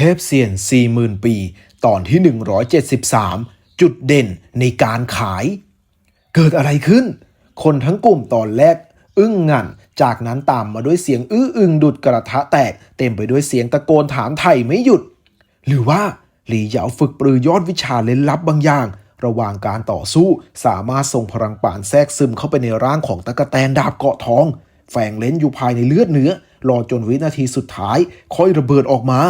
ทพเซียน 40,000 ปี ตอนที่ 173 จุดเด่นในการขาย เกิดอะไรขึ้น คนทั้งกลุ่มตอนแรก อึ้งงันจากนั้นตามมาด้วยเสียงอื้ออึงดุดกระทะแตก เต็มไปด้วยเสียงตะโกนถามไทยไม่หยุด หรือว่าหลี่เหยาฝึกปรือยอดวิชาเล่นลับบางอย่าง ระหว่างการต่อสู้สามารถส่งพลังป่านแทรกซึมเข้าไปในร่างของตะกะแตนดาบเกาะทอง แฝงเล้นอยู่ภายในเลือดเนื้อรอจนวินาทีสุดท้าย ค่อยระเบิดออกมา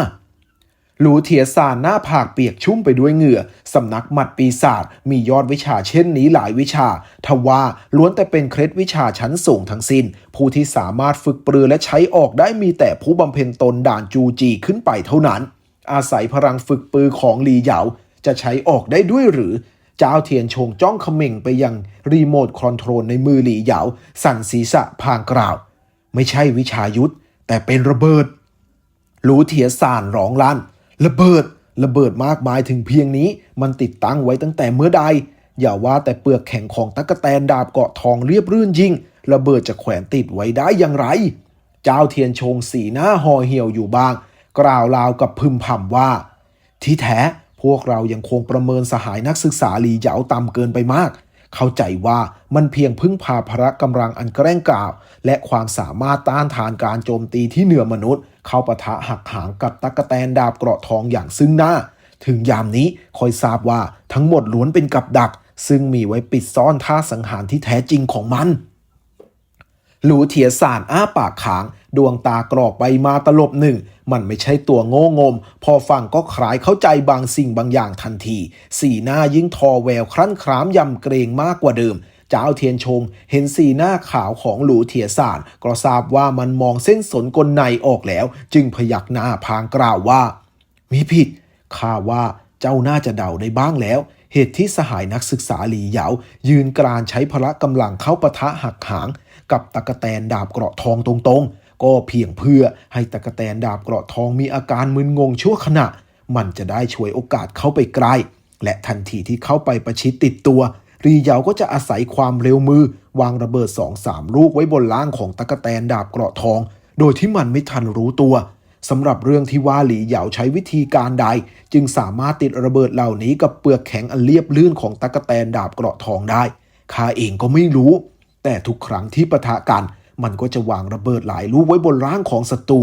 หลูเทียสานหน้าผากเปียกชุ่มไปด้วยเหงื่อ สำนักหมัดปีศาจมียอดวิชาเช่นนี้หลายวิชา ทว่าล้วนแต่เป็นเคล็ดวิชาชั้นสูงทั้งสิ้น ผู้ที่สามารถฝึกปรือและใช้ออกได้มีแต่ผู้บำเพ็ญตนด่านจูจีขึ้นไปเท่านั้น อาศัยพลังฝึกปือของลีเหยาจะใช้ออกได้ด้วยหรือ เจ้าเทียนชงจ้องเขม่งไปยังรีโมทคอนโทรลในมือหลีเหยาสั่นศีรษะพางกล่าว ไม่ใช่วิชายุทธแต่เป็นระเบิด หลูเทียสานร้องลั่น ระเบิดระเบิดมากมายถึงเพียงนี้ มันติดตั้งไว้ตั้งแต่เมื่อใด อย่าว่าแต่เปลือกแข็งของตั๊กแตนดาบเกาะทองเรียบรื่นยิ่ง ระเบิดจะแขวนติดไว้ได้อย่างไร เจ้าเทียนชงสีหน้าห่อเหี่ยวอยู่บ้าง กล่าวราวกับพึมพำว่า ที่แท้พวกเรายังคงประเมินสหายนักศึกษาหลีเหยาต่ำเกินไปมาก เข้าใจว่ามันเพียงพึ่งพาพระกำลังอันแกร่งกล้าว และความสามารถต้านทานการโจมตีที่เหนือมนุษย์ เข้าปะทะหักหางกับตะกแตนดาบเกราะทองอย่างซึ่งหน้า ถึงยามนี้คอยทราบว่าทั้งหมดล้วนเป็นกับดัก ซึ่งมีไว้ปิดซ่อนท่าสังหารที่แท้จริงของมัน หลูเทียสานอ้าปากขาง ดวงตากรอกไปมาตลบหนึ่ง มันไม่ใช่ตัวโง่งม พอฟังก็คลายเข้าใจบางสิ่งบางอย่างทันที สีหน้ายิ่งทอแววครั้นครามยำเกรงมากกว่าเดิมเจ้าเทียนชง เห็นสีหน้าขาวของหลูเทียสานก็ทราบว่ามันมองเส้นสนกลในออกแล้ว จึงพยักหน้าพางกล่าวว่า มีผิดข้าว่าเจ้าน่าจะเดาได้บ้างแล้ว เหตุที่สหายนักศึกษาหลีเหยา ยืนกรานใช้พละกำลังเข้าปะทะหักหาง กับตะกะแตนดาบเกราะทองตรงๆ ก็เพียงเพื่อให้ตะกะแตนดาบเกราะทองมีอาการมึนงงชั่วขณะ มันจะได้ช่วยโอกาสเข้าไปใกล้และทันทีที่เข้าไปประชิดติดตัว รีเหยาก็จะอาศัยความเร็วมือ วางระเบิดสองสามลูกไว้บนล่างของตะกะแตนดาบเกราะทอง โดยที่มันไม่ทันรู้ตัวสำหรับเรื่องที่ว่าหลีเหยาใช้วิธีการใด จึงสามารถติดระเบิดเหล่านี้กับเปลือกแข็งอันเรียบลื่นของตะกะแตนดาบเกราะทองได้ข้าเองก็ไม่รู้ แต่ทุกครั้งที่ปะทะกันมันก็จะวางระเบิดหลายลูกไว้บนร่างของศัตรู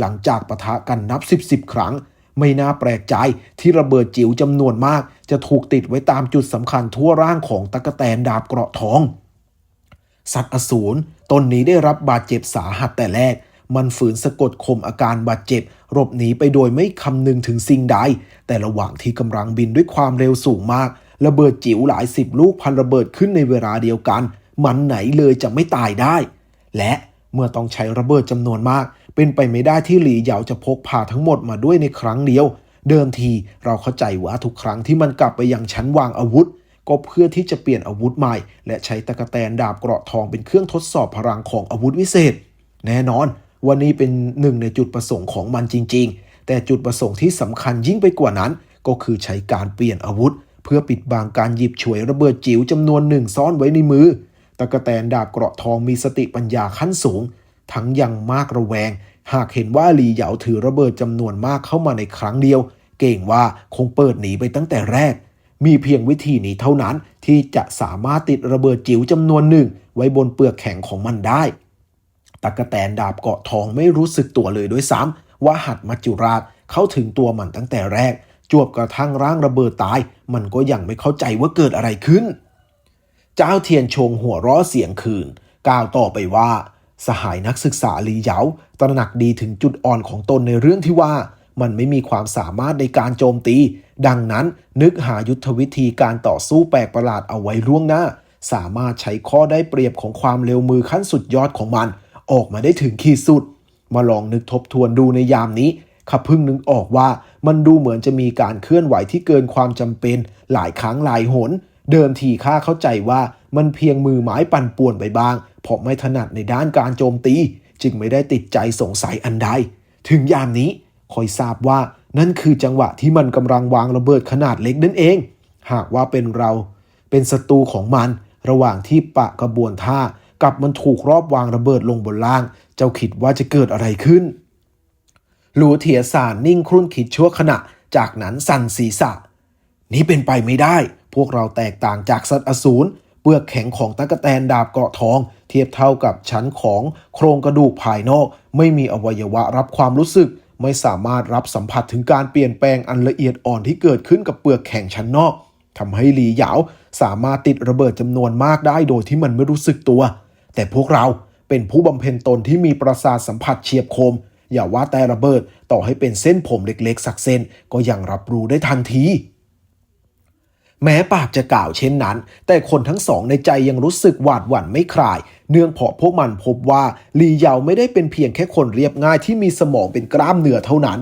หลังจากปะทะกันนับสิบสิบครั้ง ไม่น่าแปลกใจที่ระเบิดจิ๋วจำนวนมาก จะถูกติดไว้ตามจุดสำคัญทั่วร่างของตะกแตนดาบเกราะทอง สัตว์อสูรตนนี้ได้รับบาดเจ็บสาหัสแต่แรก มันฝืนสะกดข่มอาการบาดเจ็บหลบหนีไปโดยไม่คำนึงถึงสิ่งใด แต่ระหว่างที่กำลังบินด้วยความเร็วสูงมาก ระเบิดจิ๋วหลายสิบลูกพันระเบิดขึ้นในเวลาเดียวกัน มันไหนเลยจะไม่ตายได้ และเมื่อต้องใช้ระเบิดจำนวนมาก เป็นไปไม่ได้ที่หลีเหยาจะพกพาทั้งหมดมาด้วยในครั้งเดียว เดิมทีเราเข้าใจว่าทุกครั้งที่มันกลับไปยังชั้นวางอาวุธ ก็เพื่อที่จะเปลี่ยนอาวุธใหม่ และใช้ตะกะแตนดาบเกราะทองเป็นเครื่องทดสอบพลังของอาวุธวิเศษ แน่นอนวันนี้เป็นหนึ่งในจุดประสงค์ของมันจริง ๆ แต่จุดประสงค์ที่สำคัญยิ่งไปกว่านั้น ก็คือใช้การเปลี่ยนอาวุธ เพื่อปิดบังการหยิบฉวยระเบิดจิ๋วจำนวนหนึ่งซ่อนไว้ในมือ ตะกะแตนดาบเกราะทองมีสติปัญญาขั้นสูง ทั้งยังมากระแวง หากเห็นว่าลีเหยาถือระเบิดจำนวนมากเข้ามาในครั้งเดียว เก่งว่าคงเปิดหนีไปตั้งแต่แรก มีเพียงวิธีนี้เท่านั้นที่จะสามารถติดระเบิดจิ๋วจำนวนหนึ่ง ไว้บนเปลือกแข็งของมันได้ตะกะแตนดาบเกาะทองไม่รู้สึกตัวเลยด้วยซ้ำว่าหัดมัจจุราชเข้าถึงตัวมันตั้งแต่แรก จวบกระทั่งร่างระเบิดตาย มันก็ยังไม่เข้าใจว่าเกิดอะไรขึ้น เจ้าเทียนชงหัวราะเสียงคืน กล่าวต่อไปว่า สหายนักศึกษาลีเหยาตระหนักดีถึงจุดอ่อนของตนในเรื่องที่ว่า มันไม่มีความสามารถในการโจมตี ดังนั้นนึกหายุทธวิธีการต่อสู้แปลกประหลาดเอาไว้ล่วงหน้า สามารถใช้ข้อได้เปรียบของความเร็วมือขั้นสุดยอดของมัน ออกมาได้ถึงขีดสุด มาลองนึกทบทวนดูในยามนี้ข้าพิ่งนึกออกว่ามันดูเหมือนจะมีการเคลื่อนไหวที่เกินความจำเป็น หลายครั้งหลายหน เดิมทีข้าเข้าใจว่ามันเพียงมือไม้ปั่นป่วนไปบ้าง เพราะไม่ถนัดในด้านการโจมตี จึงไม่ได้ติดใจสงสัยอันใด ถึงยามนี้คอยทราบว่านั่นคือจังหวะที่มันกำลังวางระเบิดขนาดเล็กนั่นเอง หากว่าเป็นเรา เป็นศัตรูของมัน ระหว่างที่ปะกระบวนท่ากับมันถูกรอบวางระเบิดลงบนล่าง เจ้าคิดว่าจะเกิดอะไรขึ้นหลูเทียสานนิ่งครุ่นคิดชั่วขณะ จากนั้นสั่นศีรษะ นี้เป็นไปไม่ได้ พวกเราแตกต่างจากสัตว์อสูรเปลือกแข็งของตะกแตนดาบเกราะทอง เทียบเท่ากับชั้นของโครงกระดูกภายนอก ไม่มีอวัยวะรับความรู้สึก ไม่สามารถรับสัมผัสถึงการเปลี่ยนแปลงอันละเอียดอ่อนที่เกิดขึ้นกับเปลือกแข็งชั้นนอกทำให้หลีเหยาวสามารถติดระเบิดจำนวนมากได้โดยที่มันไม่รู้สึกตัว แต่พวกเราเป็นผู้บำเพ็ญตนที่มีประสาทสัมผัสเฉียบคม อย่าว่าแต่ระเบิดต่อให้เป็นเส้นผมเล็กๆ สักเส้นก็ยังรับรู้ได้ทันที แม้ปากจะกล่าวเช่นนั้น แต่คนทั้งสองในใจยังรู้สึกหวาดหวั่นไม่คลาย เนื่องเพราะพวกมันพบว่าลีเยาไม่ได้เป็นเพียงแค่คนเรียบง่ายที่มีสมองเป็นกล้ามเนื้อเท่านั้น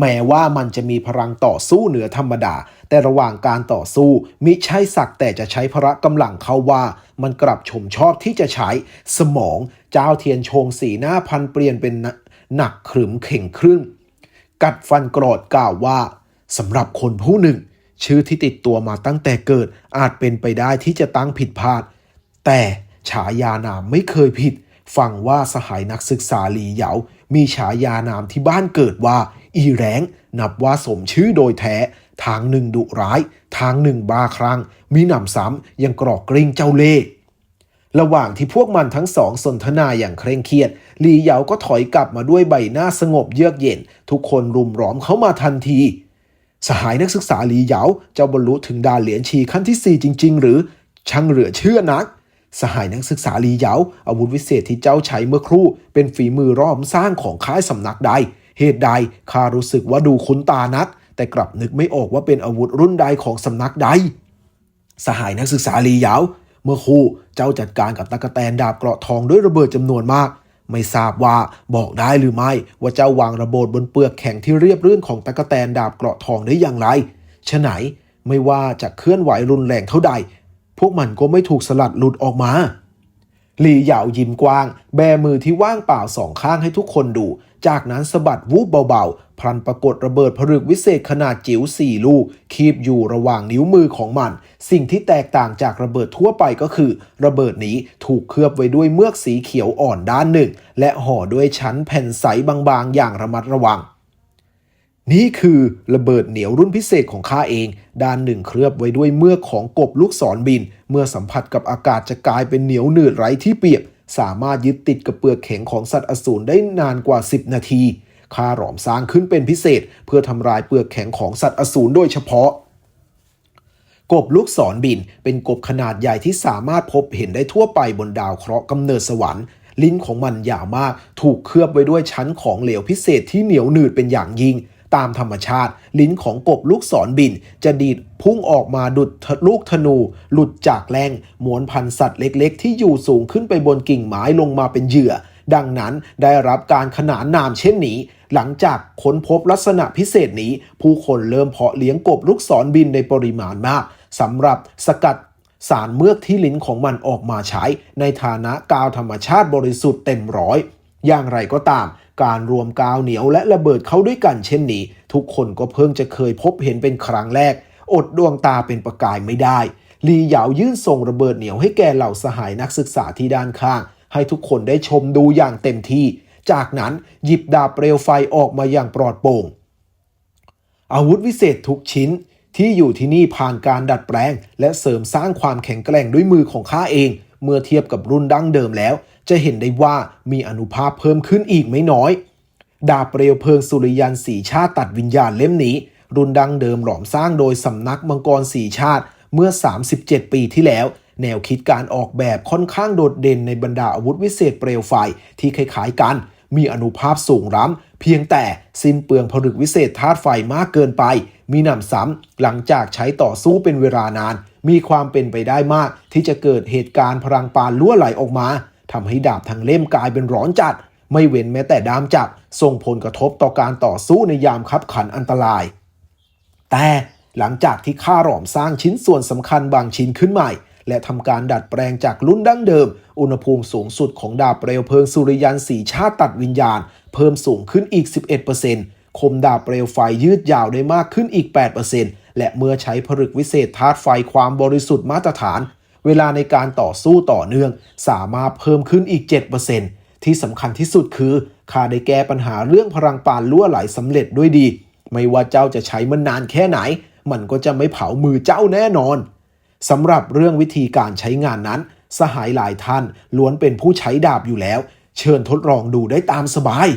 แม้ว่ามันจะมีพลังต่อสู้เหนือธรรมดา แต่ระหว่างการต่อสู้มิใช่สักแต่จะใช้พละกำลังเขาว่า มันกลับชมชอบที่จะใช้สมอง เจ้าเทียนชงสีหน้าพันเปลี่ยนเป็นหนักขรึมเข่งครึ่งกัดฟันกรอดกล่าวว่าสำหรับคนผู้หนึ่ง ชื่อที่ติดตัวมาตั้งแต่เกิดอาจเป็นไปได้ที่จะตั้งผิดพลาด แต่ฉายานามไม่เคยผิด ฟังว่าสหายนักศึกษาหลีเหยา มีฉายานามที่บ้านเกิดว่า อีแรงนับว่าสมชื่อโดยแท้ ทางหนึ่งดุร้าย ทางหนึ่งบาครั้งมีหนำซ้ำยังกรอกกริ่งเจ้าเล่ห์ระหว่างที่พวกมันทั้งสองสนทนาอย่างเคร่งเครียดหลีเหยาก็ถอยกลับมาด้วยใบหน้าสงบเยือกเย็น ทุกคนรุมล้อมเข้ามาทันที สหายนักศึกษาหลีเหยาเจ้าบรรลุถึงดานเหรียญชีขั้นที่ 4 จริง ๆ หรือช่างเหลือเชื่อนัก สหายนักศึกษาหลีเหยาอาวุธวิเศษที่เจ้าใช้เมื่อครู่ เป็นฝีมือรอบสร้างของค่ายสำนักใด เหตุใดข้ารู้สึกว่าดูคุ้นตานัก แต่กลับนึกไม่ออกว่าเป็นอาวุธรุ่นใดของสำนักใด สหายนักศึกษาหลีเหยาเมื่อครู่เจ้าจัดการกับตะกะแตนดาบเกราะทองด้วยระเบิดจำนวนมาก ไม่ทราบว่าบอกได้หรือไม่ว่าเจ้าวางระเบิดบนเปลือกแข็งที่เรียบรื่นของตะกะแตนดาบเกราะทองได้อย่างไรฉะไหนไม่ว่าจะเคลื่อนไหวรุนแรงเท่าใด พวกมันก็ไม่ถูกสลัดหลุดออกมาหลี่เหยายิ้มกว้าง แบมือที่ว่างเปล่าสองข้างให้ทุกคนดู จากนั้นสะบัดวูบเบาๆ พลันปรากฏระเบิดผลึกวิเศษขนาดจิ๋วสี่ลูก คีบอยู่ระหว่างนิ้วมือของมัน สิ่งที่แตกต่างจากระเบิดทั่วไปก็คือ ระเบิดนี้ถูกเคลือบไว้ด้วยเมือกสีเขียวอ่อนด้านหนึ่ง และห่อด้วยชั้นแผ่นใสบางๆ อย่างระมัดระวังนี่คือระเบิดเหนียวรุ่นพิเศษของข้าเอง ด้านหนึ่งเคลือบไว้ด้วยเมือกของกบลูกศรบิน เมื่อสัมผัสกับอากาศจะกลายเป็นเหนียวหนืดไร้ที่เปียบ สามารถยึดติดกับเปลือกแข็งของสัตว์อสูรได้นานกว่า 10 นาทีข้าหลอมสร้างขึ้นเป็นพิเศษ เพื่อทำลายเปลือกแข็งของสัตว์อสูรโดยเฉพาะ กบลูกศรบิน เป็นกบขนาดใหญ่ที่สามารถพบเห็นได้ทั่วไปบนดาวเคราะห์กำเนิดสวรรค์ลิ้นของมันยาวมาก ถูกเคลือบไว้ด้วยชั้นของเหลวพิเศษที่เหนียวหนืดเป็นอย่างยิ่ง ตามธรรมชาติ ลิ้นของกบลูกศรบิน จะดีดพุ่งออกมาดุดลูกธนู หลุดจากแรงหมวนพันสัตว์เล็กๆ ที่อยู่สูงขึ้นไปบนกิ่งไม้ลงมาเป็นเหยื่อ ดังนั้นได้รับการขนานนามเช่นนี้ หลังจากค้นพบลักษณะพิเศษนี้ ผู้คนเริ่มเพาะเลี้ยงกบลูกศรบินในปริมาณมากสำหรับสกัดสารเมือกที่ลิ้นของมันออกมาใช้ ในฐานะกาวธรรมชาติบริสุทธิ์เต็มร้อย อย่างไรก็ตาม การรวมกาวเหนียวและระเบิดเข้าด้วยกันเช่นนี้ ทุกคนก็เพิ่งจะเคยพบเห็นเป็นครั้งแรก อดดวงตาเป็นประกายไม่ได้ ลีเหยาวยื่นส่งระเบิดเหนียวให้แก่เหล่าสหายนักศึกษาที่ด้านข้าง ให้ทุกคนได้ชมดูอย่างเต็มที่ จากนั้นหยิบดาบเปลวไฟออกมาอย่างปลอดโปร่ง อาวุธวิเศษทุกชิ้นที่อยู่ที่นี่ผ่านการดัดแปลง และเสริมสร้างความแข็งแกร่งด้วยมือของข้าเอง เมื่อเทียบกับรุ่นดั้งเดิมแล้ว จะเห็นได้ว่ามีอนุภาพเพิ่มขึ้นอีกไม่น้อย ดาบเปลวเพลิงสุริยันสีชาติตัดวิญญาณเล่มนี้ รุ่นดั้งเดิมหลอมสร้างโดยสำนักมังกรสีชาติเมื่อ 37 ปีที่แล้ว แนวคิดการออกแบบค่อนข้างโดดเด่นในบรรดาอาวุธวิเศษเปลวไฟที่คล้ายๆกัน มีอนุภาพสูงล้ำเพียงแต่สิ้นเปลืองผลึกวิเศษธาตุไฟมากเกินไป มีหนำซ้ำหลังจากใช้ต่อสู้เป็นเวลานาน มีความเป็นไปได้มากที่จะเกิดเหตุการณ์พลังปานรั่วไหลออกมาทำให้ดาบทั้งเล่มกลายเป็นร้อนจัด ไม่เว้นแม้แต่ดามจับส่งผลกระทบต่อการต่อสู้ในยามคับขันอันตราย แต่หลังจากที่ข้าหลอมสร้างชิ้นส่วนสำคัญบางชิ้นขึ้นใหม่ และทำการดัดแปลงจากรุ่นดั้งเดิม อุณหภูมิสูงสุดของดาบเปลวเพลิงสุริยันสีชาติตัดวิญญาณ เพิ่มสูงขึ้นอีก 11% คมดาบเปลวไฟยืดยาวได้มากขึ้นอีก 8%และเมื่อใช้ผลึกวิเศษธาตุไฟความบริสุทธิ์มาตรฐาน เวลาในการต่อสู้ต่อเนื่อง สามารถเพิ่มขึ้นอีก 7%ที่สำคัญที่สุดคือข้าได้แก้ปัญหาเรื่องพลังปานรั่วไหลสำเร็จด้วยดี ไม่ว่าเจ้าจะใช้มันนานแค่ไหน มันก็จะไม่เผามือเจ้าแน่นอนสำหรับเรื่องวิธีการใช้งานนั้น สหายหลายท่านล้วนเป็นผู้ใช้ดาบอยู่แล้ว เชิญทดลองดูได้ตามสบาย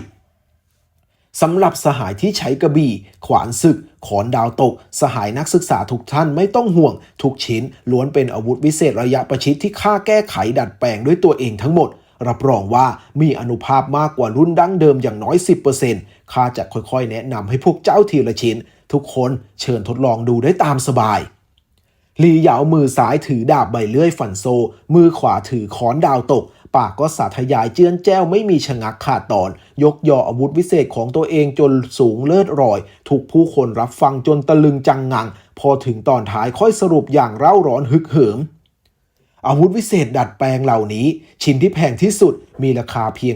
สำหรับสหายที่ใช้กระบี่ ขวานศึก ขอนดาวตก สหายนักศึกษาทุกท่านไม่ต้องห่วง ทุกชิ้นล้วนเป็นอาวุธวิเศษระยะประชิดที่ข้าแก้ไขดัดแปลงด้วยตัวเองทั้งหมด รับรองว่ามีอนุภาพมากกว่ารุ่นดั้งเดิมอย่างน้อย 10%ข้าจะค่อยๆ แนะนำให้พวกเจ้าทีละชิ้น ทุกคนเชิญทดลองดูได้ตามสบายลีเหยาวมือซ้ายถือดาบใบเลื่อยฝันโซ มือขวาถือค้อนดาวตก ปากก็สาธยายเจื้อนแจ้วไม่มีชะงักขาดตอน ยกยออาวุธวิเศษของตัวเองจนสูงเลิศรอย ถูกผู้คนรับฟังจนตะลึงจังงัง พอถึงตอนท้ายค่อยสรุปอย่างเร่าร้อนฮึกเหิมอาวุธวิเศษดัดแปลงเหล่านี้ ชิ้นที่แพงที่สุดมีราคาเพียง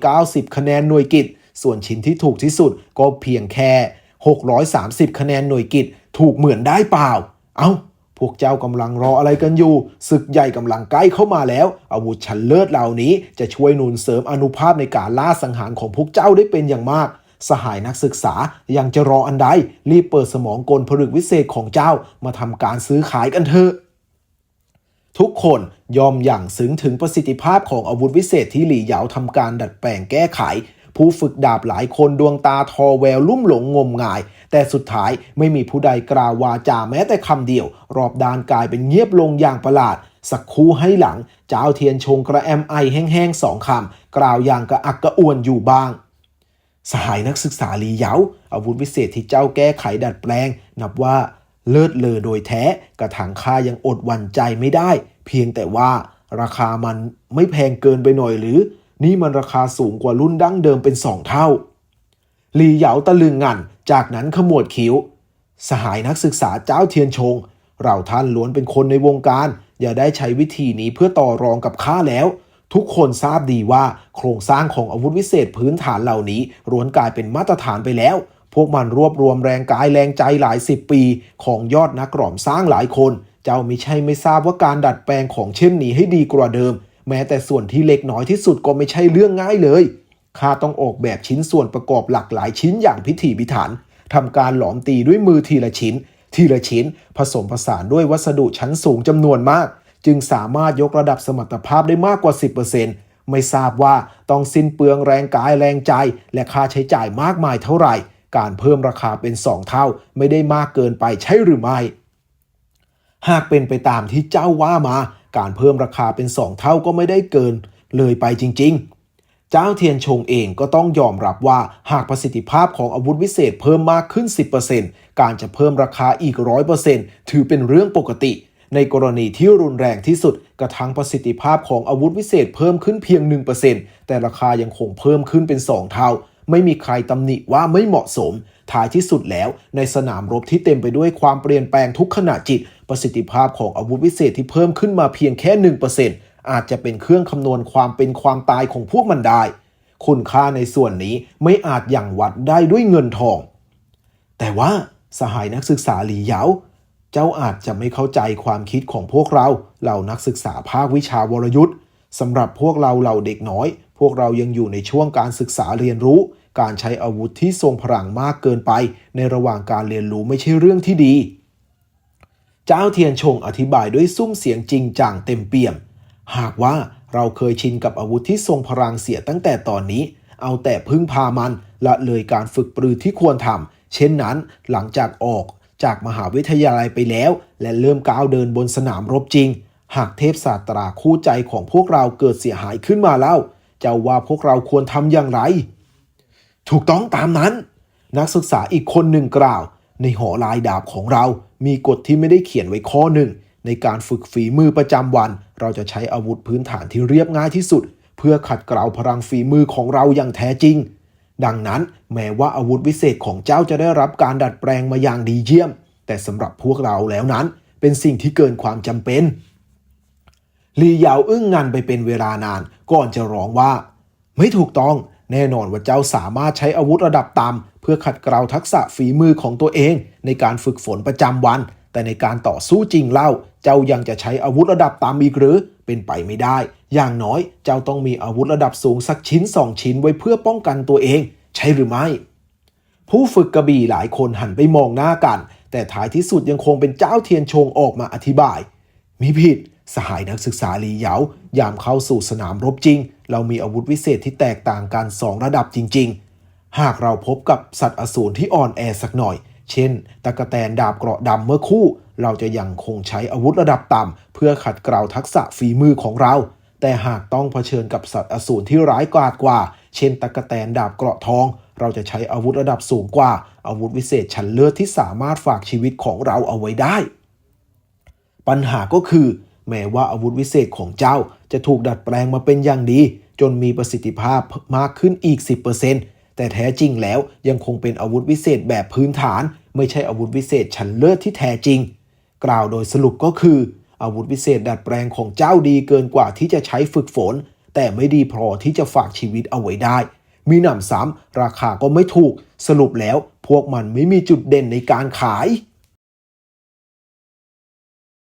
990 คะแนนหน่วยกิต ส่วนชิ้นที่ถูกที่สุดก็เพียงแค่ 630 คะแนนหน่วยกิต ถูกเหมือนได้เปล่า เอา้า พวกเจ้ากำลังรออะไรกันอยู่ ศึกใหญ่กำลังใกล้เข้ามาแล้ว อาวุธชั้นเลิศเหล่านี้จะช่วยหนุนเสริมอนุภาพในการล่าสังหารของพวกเจ้าได้เป็นอย่างมาก สหายนักศึกษายังจะรออันใด รีบเปิดสมองกลผลึกวิเศษของเจ้ามาทำการซื้อขายกันเถอะทุกคนยอมอย่างซึ้งถึงประสิทธิภาพของอาวุธวิเศษที่หลี่เหยาทำการดัดแปลงแก้ไข ผู้ฝึกดาบหลายคนดวงตาทอแววลุ่มหลงงมงาย แต่สุดท้ายไม่มีผู้ใดกล่าววาจาแม้แต่คำเดียว รอบด้านกลายเป็นเงียบลงอย่างประหลาด สักครู่ให้หลังเจ้าเทียนชงกระแอมไอแห้งๆสองคำกล่าวอย่างกระอักกระอ่วนอยู่บ้างสหายนักศึกษาลีเหยาอาวุธวิเศษที่เจ้าแก้ไขดัดแปลง นับว่าเลิศเลอโดยแท้ กระถางค่ายังอดหวันใจไม่ได้ เพียงแต่ว่าราคามันไม่แพงเกินไปหน่อยหรือ นี่มันราคาสูงกว่ารุ่นดั้งเดิมเป็นสองเท่า หลีเหยาตะลึงงัน จากนั้นขมวดคิ้ว สหายนักศึกษาเจ้าเทียนชง เราท่านล้วนเป็นคนในวงการ อย่าได้ใช้วิธีนี้เพื่อต่อรองกับข้าแล้ว ทุกคนทราบดีว่าโครงสร้างของอาวุธวิเศษพื้นฐานเหล่านี้ล้วนกลายเป็นมาตรฐานไปแล้ว พวกมันรวบรวมแรงกายแรงใจหลายสิบปี ของยอดนักกล่อมสร้างหลายคน เจ้ามิใช่ไม่ทราบว่าการดัดแปลงของเช่นนี้ให้ดีกว่าเดิม แม้แต่ส่วนที่เล็กน้อยที่สุดก็ไม่ใช่เรื่องง่ายเลย ข้าต้องออกแบบชิ้นส่วนประกอบหลากหลายชิ้นอย่างพิถีพิถันทำการหลอมตีด้วยมือทีละชิ้น ทีละชิ้น ผสมผสานด้วยวัสดุชั้นสูงจำนวนมาก จึงสามารถยกระดับสมรรถภาพได้มากกว่า 10%ไม่ทราบว่าต้องสิ้นเปลืองแรงกายแรงใจ และค่าใช้จ่ายมากมายเท่าไหร่ การเพิ่มราคาเป็น 2 เท่า ไม่ได้มากเกินไปใช่หรือไม่ หากเป็นไปตามที่เจ้าว่ามา การเพิ่มราคาเป็น 2 เท่าก็ไม่ได้เกิน เลยไปจริง ๆ เจ้าเทียนชงเองก็ต้องยอมรับว่าหากประสิทธิภาพของอาวุธวิเศษเพิ่มมากขึ้น 10%การจะเพิ่มราคาอีก 100%ถือเป็นเรื่องปกติ ในกรณีที่รุนแรงที่สุด กระทั่งประสิทธิภาพของอาวุธวิเศษเพิ่มขึ้นเพียง 1%แต่ราคายังคงเพิ่มขึ้นเป็น 2 เท่า ไม่มีใครตำหนิว่าไม่เหมาะสมท้ายที่สุดแล้วในสนามรบที่เต็มไปด้วยความเปลี่ยนแปลงทุกขณะจิต ประสิทธิภาพของอาวุธวิเศษที่เพิ่มขึ้นมาเพียงแค่ 1% อาจจะเป็นเครื่องคำนวณความเป็นความตายของพวกมันได้ คุณค่าในส่วนนี้ไม่อาจอย่างวัดได้ด้วยเงินทอง แต่ว่าสหายนักศึกษาหลีเหยาเจ้าอาจจะไม่เข้าใจความคิดของพวกเราเหล่านักศึกษาภาควิชาวรยุทธ์สำหรับพวกเราเหล่าเด็กน้อย พวกเรายังอยู่ในช่วงการศึกษาเรียนรู้ การใช้อาวุธที่ทรงพลังมากเกินไป ในระหว่างการเรียนรู้ไม่ใช่เรื่องที่ดี เจ้าเทียนชงอธิบายด้วยซุ้มเสียงจริงจังเต็มเปี่ยม หากว่าเราเคยชินกับอาวุธที่ทรงพลังเสียตั้งแต่ตอนนี้ เอาแต่พึ่งพามันละเลยการฝึกปรือที่ควรทำเช่นนั้นหลังจากออกจากมหาวิทยาลัยไปแล้ว และเริ่มก้าวเดินบนสนามรบจริง หากเทพศาสตราคู่ใจของพวกเราเกิดเสียหายขึ้นมาแล้วจ้าว่าพวกเราควรทำอย่างไร ถูกต้องตามนั้น นักศึกษาอีกคนหนึ่งกล่าว ในหอลายดาบของเรามีกฎที่ไม่ได้เขียนไว้ข้อหนึ่ง ในการฝึกฝีมือประจำวัน เราจะใช้อาวุธพื้นฐานที่เรียบง่ายที่สุด เพื่อขัดเกลาพลังฝีมือของเราอย่างแท้จริง ดังนั้นแม้ว่าอาวุธวิเศษของเจ้าจะได้รับการดัดแปลงมาอย่างดีเยี่ยม แต่สำหรับพวกเราแล้วนั้น เป็นสิ่งที่เกินความจำเป็นลีเหยาวอึ้งงันไปเป็นเวลานานก่อนจะร้องว่า ไม่ถูกต้องแน่นอนว่าเจ้าสามารถใช้อาวุธระดับต่ำเพื่อขัดเกลาทักษะฝีมือของตัวเอง ในการฝึกฝนประจำวัน แต่ในการต่อสู้จริงเล่า เจ้ายังจะใช้อาวุธระดับต่ำอีกหรือ เป็นไปไม่ได้ อย่างน้อยเจ้าต้องมีอาวุธระดับสูงสักชิ้นสองชิ้นไว้เพื่อป้องกันตัวเอง ใช่หรือไม่ ผู้ฝึกกระบี่หลายคนหันไปมองหน้ากัน แต่ท้ายที่สุดยังคงเป็นเจ้าเทียนชงออกมาอธิบายมิผิด สหายนักศึกษาลีเหยายามเข้าสู่สนามรบจริง เรามีอาวุธวิเศษที่แตกต่างกันสองระดับจริง ๆ หากเราพบกับสัตว์อสูรที่อ่อนแอสักหน่อย เช่น ตะกะแตนดาบเกราะดำเมื่อคู่ เราจะยังคงใช้อาวุธระดับต่ำเพื่อขัดเกลาทักษะฝีมือของเรา แต่หากต้องเผชิญกับสัตว์อสูรที่ร้ายกาจกว่า เช่น ตะกะแตนดาบเกราะทอง เราจะใช้อาวุธระดับสูงกว่า อาวุธวิเศษชั้นเลิศที่สามารถฝากชีวิตของเราเอาไว้ได้ ปัญหาก็คือ แม้ว่าอาวุธวิเศษของเจ้าจะถูกดัดแปลงมาเป็นอย่างดี จนมีประสิทธิภาพมากขึ้นอีก 10% แต่แท้จริงแล้วยังคงเป็นอาวุธวิเศษแบบพื้นฐาน ไม่ใช่อาวุธวิเศษชั้นเลิศที่แท้จริง กล่าวโดยสรุปก็คือ อาวุธวิเศษดัดแปลงของเจ้าดีเกินกว่าที่จะใช้ฝึกฝน แต่ไม่ดีพอที่จะฝากชีวิตเอาไว้ได้ มีหนำซ้ำราคาก็ไม่ถูก สรุปแล้วพวกมันไม่มีจุดเด่นในการขาย